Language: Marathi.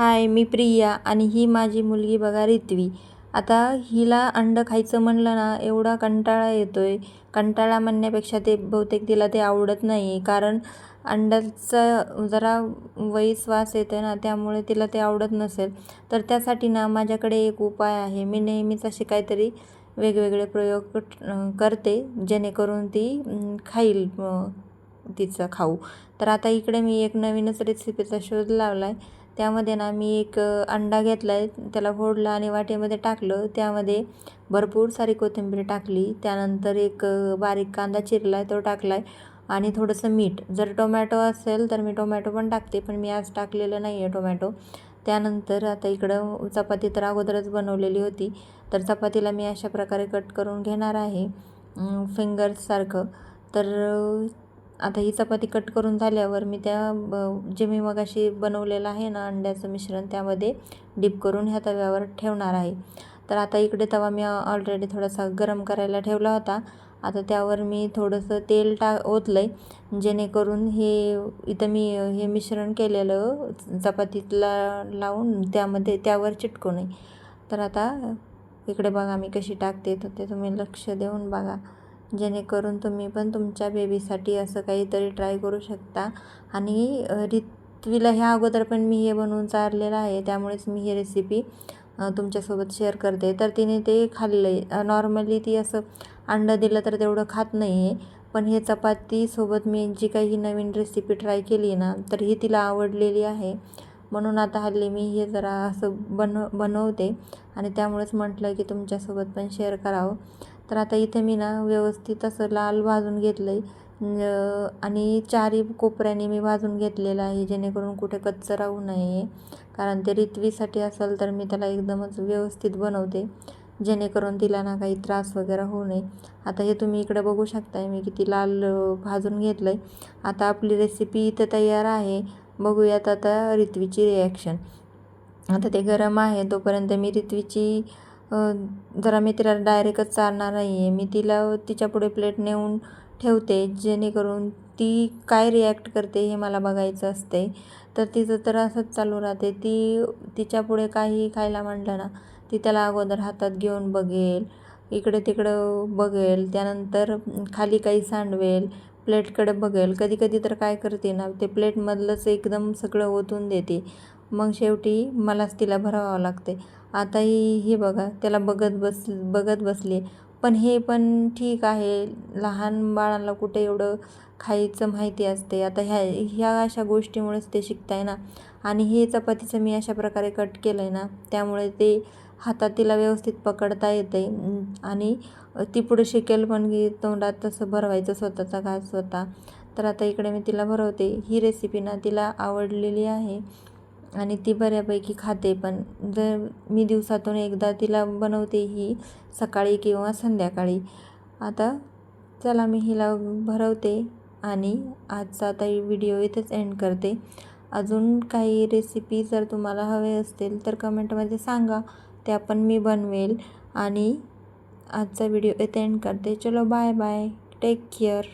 हाय मी प्रिया आणि ही माझी मुलगी बघा रित्वी. आता हिला अंडं खायचं म्हणलं ना एवढा कंटाळा येतो आहे कंटाळा म्हणण्यापेक्षा ते बहुतेक तिला ते आवडत नाही आहे कारण अंड्याचं जरा वैश्वास येतो ना त्यामुळे तिला ते आवडत नसेल. तर त्यासाठी ना माझ्याकडे एक उपाय आहे. मी नेहमीच असे काहीतरी वेगवेगळे प्रयोग करते जेणेकरून ती खाईल. तिचं खाऊ. तर आता इकडे मी एक नवीनच रेसिपीचा शोध लावला आहे त्यामध्ये ना मी एक अंडा घेतला आहे त्याला फोडला आणि वाटीमध्ये टाकलं. त्यामध्ये भरपूर सारी कोथिंबीर टाकली. त्यानंतर एक बारीक कांदा चिरला आहे तो टाकला आहे आणि थोडंसं मीठ. जर टोमॅटो असेल तर मी टोमॅटो पण टाकते पण मी आज टाकलेलं नाही आहे टोमॅटो. त्यानंतर आता इकडं चपाती तर अगोदरच बनवलेली होती. तर चपातीला मी अशा प्रकारे कट करून घेणार आहे. फिंगर्ससारखं तर आता ही चपाती कट करून झाल्यावर मी त्या ब जे मी मगाशी बनवलेलं आहे ना अंड्याचं मिश्रण त्यामध्ये डीप करून ह्या तव्यावर ठेवणार आहे. तर आता इकडे तवा मी ऑलरेडी थोडासा गरम करायला ठेवला होता. आता त्यावर मी थोडंसं तेल टा ओतलं आहे जेणेकरून हे इथं मी हे मिश्रण केलेलं चपातीला लावून त्यामध्ये त्यावर चिटकू नये. तर आता इकडे बघा मी कशी टाकते तर ते तुम्ही लक्ष देऊन बघा. जेणेकरून तुम्ही पण तुमच्या बेबीसाठी असं काहीतरी ट्राय करू शकता. आणि रित्वीला ह्या अगोदर पण मी हे बनवून चारलेलं आहे. त्यामुळेच मी ही रेसिपी तुमच्यासोबत शेअर करते. तर तिने ते खाल्लं आहे नॉर्मली ती असं अंडं दिलं तर तेवढं खात नाही आहे पण हे चपातीसोबत मी जी काही नवीन रेसिपी ट्राय केली ना तर ही तिला आवडलेली आहे. म्हणून आता हल्ली मी हे जरा असं बन बनवते. आणि त्यामुळेच म्हटलं की तुमच्यासोबत पण शेअर करावं. तर आता इथे मी ना व्यवस्थित असं लाल भाजून घेतलं आहे आणि चारी कोपऱ्याने मी भाजून घेतलेलं आहे जेणेकरून कुठे कच्चं राहू नये. कारण ते रितवीसाठी असेल तर मी त्याला एकदमच व्यवस्थित बनवते जेणेकरून तिला ना काही त्रास वगैरे होऊ नये. आता हे तुम्ही इकडे बघू शकताय मी किती लाल भाजून घेतलं आहे आता आपली रेसिपी इथं तयार आहे. बघूयात आता रित्वीची रिॲक्शन आता ते गरम आहे तोपर्यंत मी रित्वीची जरा मी तिला डायरेक्टच चालणार नाही आहे मी तिला तिच्यापुढे प्लेट नेऊन ठेवते जेणेकरून ती काय रिॲक्ट करते हे मला बघायचं असते. तर तिचं तर असंच चालू राहते. ती तिच्यापुढे काही खायला म्हटलं ना ती त्याला अगोदर हातात घेऊन बघेल इकडे तिकडं बघेल त्यानंतर खाली काही सांडवेल प्लेटकडे बघेल. कधी कधी तर काय करते ना ते प्लेटमधलंच एकदम सगळं ओतून देते. मग शेवटी मलाच तिला भरावं लागते. आता ही हे बघा त्याला बघत बस बघत बसली आहे पण हे पण ठीक आहे. लहान बाळाला कुठे एवढं खायचं माहिती असते. आता ह्या ह्या अशा गोष्टीमुळेच ते शिकताय ना. आणि हे चपातीचं मी अशा प्रकारे कट केलं आहे ना त्यामुळे ते हातात तिला व्यवस्थित पकडता येते आणि ती पुढे शिकेल पण की तोंडात तसं भरवायचं स्वतःचा घास स्वतः तर आता इकडे मी तिला भरवते. ही रेसिपी ना तिला आवडलेली आहे. आणि ती बऱ्यापैकी खाते. पण जर मी दिवसातून एकदा तिला बनवते ही सकाळी किंवा संध्याकाळी आता चला मी हिला भरवते आणि आजचा आता व्हिडिओ इथेच एंड करते. अजून काही रेसिपी जर तुम्हाला हवे असतील तर कमेंटमध्ये सांगा त्या पण मी बनवेल आणि आजचा व्हिडिओ इथे एंड करते. चलो बाय बाय टेक केअर